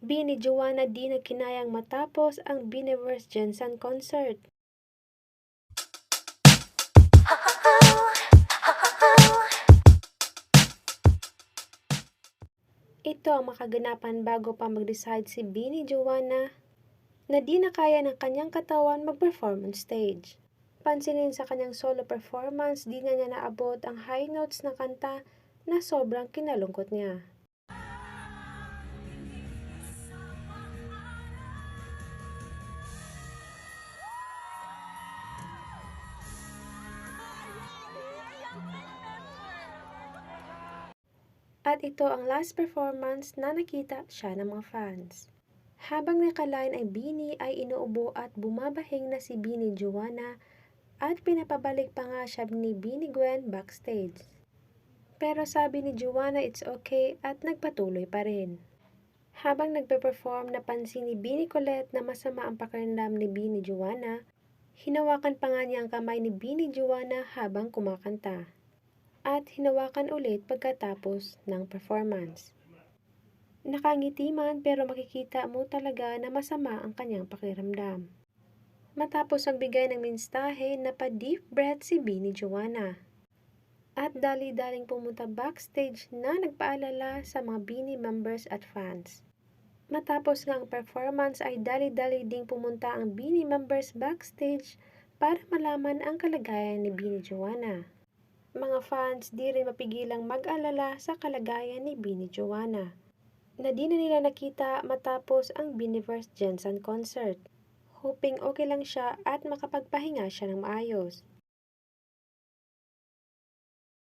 Bini Joanna di na kinayang matapos ang Biniverse Jensen concert. Ito ang makaganapan bago pa mag-decide si Bini Joanna na di na kaya ng kanyang katawan mag-perform on stage. Pansinin sa kanyang solo performance, di na niya naabot ang high notes ng kanta na sobrang kinalungkot niya. At ito ang last performance na nakita siya ng mga fans. Habang nakaline ay Bini ay inuubo at bumabahing na si Bini Joanna at pinapabalik pa nga siya ni Bini Gwen backstage. Pero sabi ni Joanna it's okay at nagpatuloy pa rin. Habang nagpe-perform, napansin ni Bini Colette na masama ang pakiramdam ni Bini Joanna. Hinawakan pa nga niya ang kamay ni Bini Joanna habang kumakanta. At hinawakan ulit pagkatapos ng performance. Nakangiti man pero makikita mo talaga na masama ang kanyang pakiramdam. Matapos ang bigay ng mensahe, napa-deep breath si Bini Joanna. At dali-daling pumunta backstage na nagpaalala sa mga Bini members at fans. Matapos ang performance ay dali-dali ding pumunta ang Bini members backstage para malaman ang kalagayan ni Bini Joanna. Mga fans di rin mapigilang mag-alala sa kalagayan ni Bini Joanna na di na nila nakita matapos ang Biniverse Jensen concert. Hoping okay lang siya at makapagpahinga siya ng maayos.